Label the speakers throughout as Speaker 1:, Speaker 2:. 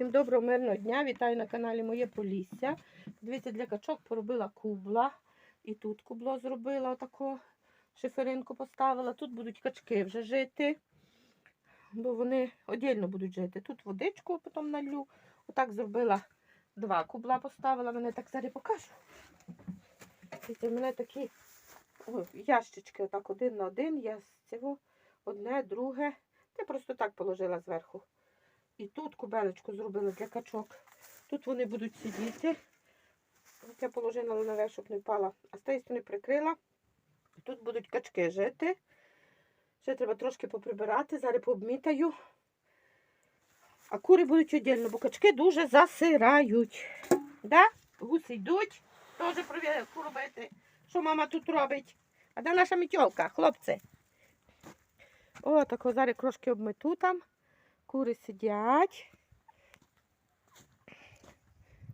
Speaker 1: Всім доброго мирного дня. Вітаю на каналі Моє Полісся. Дивіться, для качок поробила кубла. І тут кубло зробила отако. Шиферинку поставила. Тут будуть качки вже жити. Бо вони віддільно будуть жити. Тут водичку потім налью. Отак зробила два кубла поставила. Мене так зараз покажу. Дивіться, в мене такі о, ящички, отак один на один. Я з цього одне, друге. Я просто так положила зверху. І тут кубелечку зробила для качок. Тут вони будуть сидіти. Я положила наверх, щоб не впала. А з тієї сторони прикрила. Тут будуть качки жити. Ще треба трошки поприбирати. Зараз пообмітаю. А кури будуть віддільно, бо качки дуже засирають. Да? Гуси йдуть. Теж провірку робити. Що мама тут робить? А де наша мітьолка, хлопці? О, так зараз трошки обмету там. Кури сидять.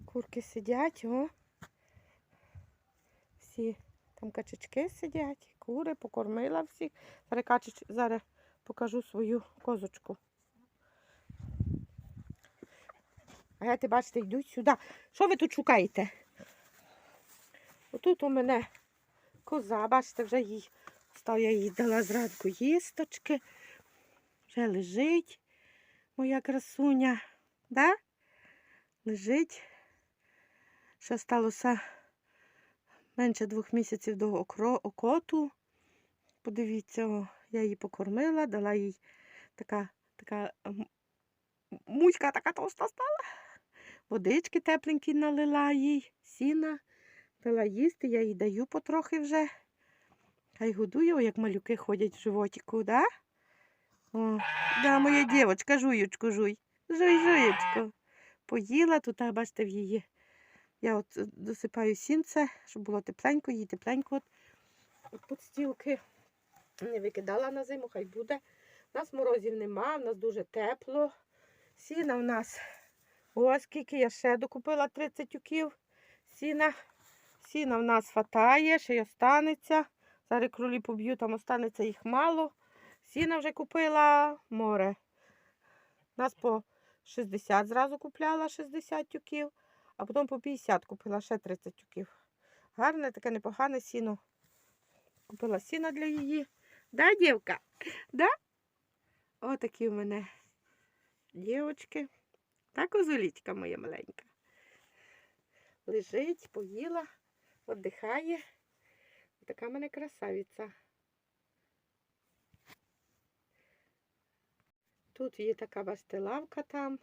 Speaker 1: Курки сидять, о. Всі там качечки сидять, кури, покормила всіх. Зараз, качеч... Зараз покажу свою козочку. А я ти бачите, йдуть сюди. Що ви тут шукаєте? Отут у мене коза, бачите, вже їй став я їй дала зранку їсточки. Вже лежить моя красуня. Да? Лежить. Ще сталося менше двох місяців до окоту. Подивіться, я її покормила, дала їй така, така муська така товста стала. Водички тепленькі налила їй, сіна, дала їсти, я їй даю потрохи вже. Хай годує, о, як малюки ходять в животику, да? О, да, моя дівочка, жуючку, жуй. Жуй, жуючку. Поїла, тут, бачите, в її. Я от е, досипаю сінце, щоб було тепленько, їй тепленько. От, от подстілки не викидала на зиму, хай буде. У нас морозів нема, у нас дуже тепло. Сіна у нас. Ось скільки я ще докупила 30 тюків. Сіна. Сіна в нас хватає, ще й останеться. Зараз кролі поб'ю, там останеться їх мало. Сіна вже купила море. Нас по 60 зразу купляла 60 тюків, а потім по 50 купила ще 30 тюків. Гарне, таке непогане сіно. Купила сіно для її. Да, дівка? Да? Отакі в мене дівочки. Та козулічка моя маленька. Лежить, поїла, віддихає. Така в мене красавиця. Тут є така бачите, лавка там.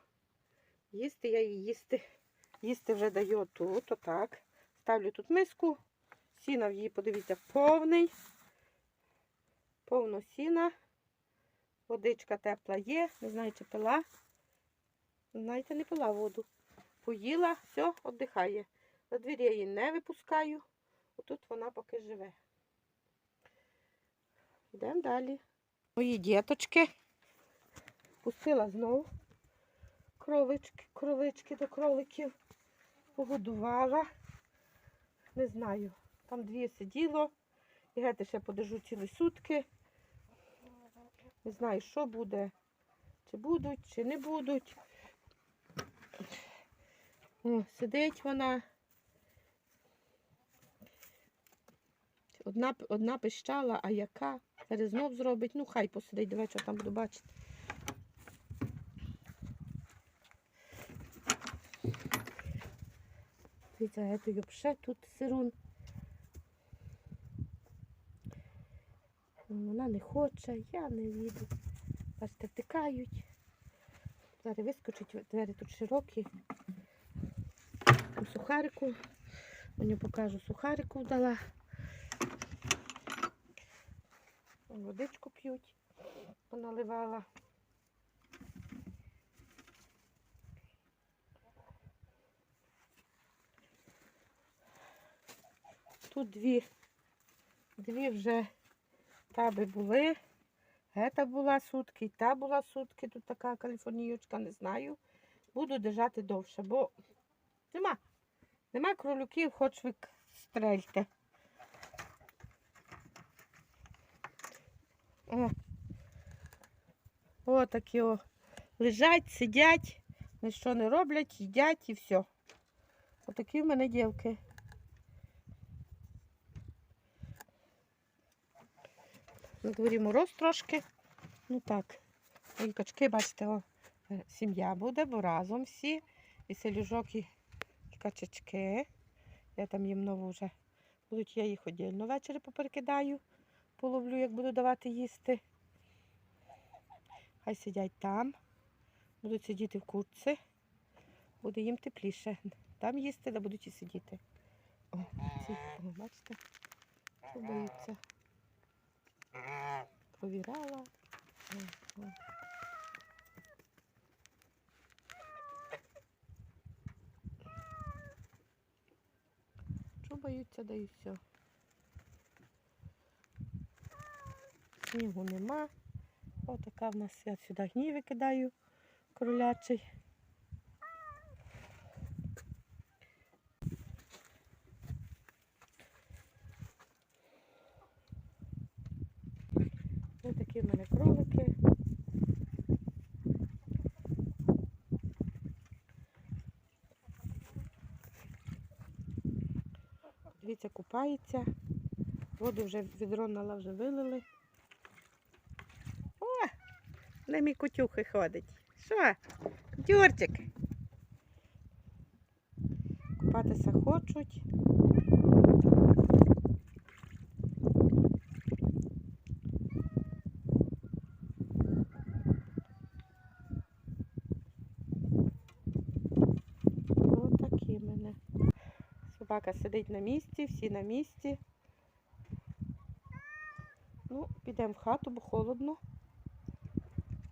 Speaker 1: Їсти я її їсти. Їсти вже даю тут, отак. Ставлю тут миску. Сіна в її, подивіться, повний. Повно сіна. Водичка тепла є. Не знаю, чи пила. Знаєте, не пила воду. Поїла, все, віддихає. За двері я її не випускаю. Отут вона поки живе. Йдемо далі. Мої діточки. Пустила знову кролички, кролички до кроликів. Погодувала. Не знаю. Там дві сиділо. І гети ще подержу цілі сутки. Не знаю, що буде. Чи будуть, чи не будуть. О, сидить вона. Одна, одна пищала, а яка? Зараз знов зробить. Ну, хай посидить, до вечора там буду бачити. Дивіться, я тут тут сирун. Вона не хоче, я не їду. Бачите, втикають. Зараз вискочить, двері тут широкі. Там сухарику. Мені покажу, сухарику дала. Водичку п'ють, поналивала. Тут дві, дві вже таби були. Ета була сутки, та була сутки. Тут така каліфорніючка, не знаю. Буду держати довше, бо нема. Нема кролюків, хоч ви стрельте. О. О, такі о. Лежать, сидять. Ніщо не роблять, їдять і все. Отакі в мене дівки. На дворі мороз трошки. Ну так. І качки, бачите, о, е, сім'я буде, бо разом всі. І селюжок, і, качечки. Я там їм нову вже. Будуть я їх одільно ввечері поперекидаю, половлю, як буду давати їсти. Хай сидять там, будуть сидіти в курці, буде їм тепліше. Там їсти, де будуть і сидіти. О, ці, бачите, що. О. Боються, да і все. Снігу нема. Отака в нас я сюди гній викидаю кролячий. Такі в мене кролики. Дивіться, купається. Воду вже відро нала вже вилили. О, не мій котюхи ходить. Що? Котюрчик? Купатися хочуть. Отакі в мене. Собака сидить на місці, всі на місці. Ну, підемо в хату, бо холодно.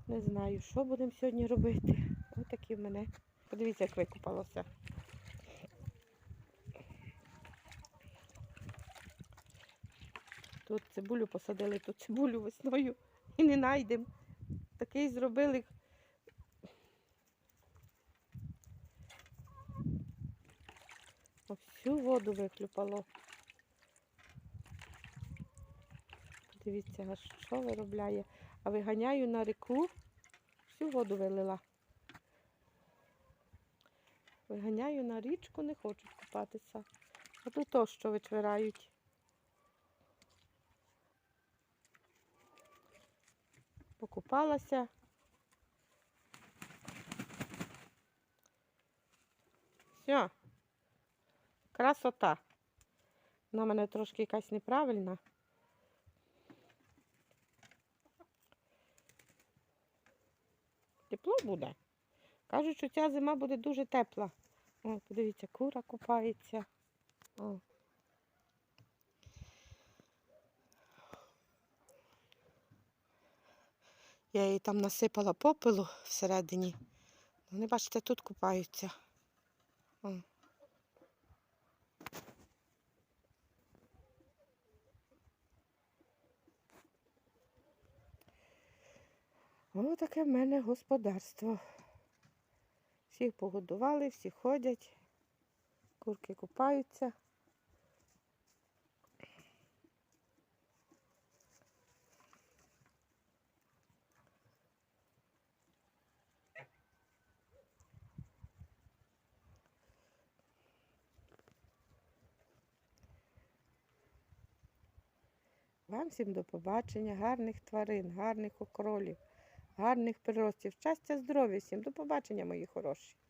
Speaker 1: Не знаю, що будемо сьогодні робити. Ось такі в мене. Подивіться, як викупалося. Тут цибулю посадили, тут цибулю весною і не знайдемо. Такий зробили. Всю воду виклюпало. Дивіться, що виробляє. А виганяю на реку, всю воду вилила. Виганяю на річку, не хочуть купатися. А тут то, що вичвирають. Покупалася. Все. Красота. Вона мене трошки якась неправильна. Тепло буде. Кажуть, що ця зима буде дуже тепла. О, подивіться, кура купається. О. Я їй там насипала попелу всередині. Вони, бачите, тут купаються. О. О, таке в мене господарство. Всіх погодували, всі ходять, курки купаються. Вам всім до побачення, гарних тварин, гарних окролів, гарних приростів. Щастя, здоров'я всім. До побачення, мої хороші.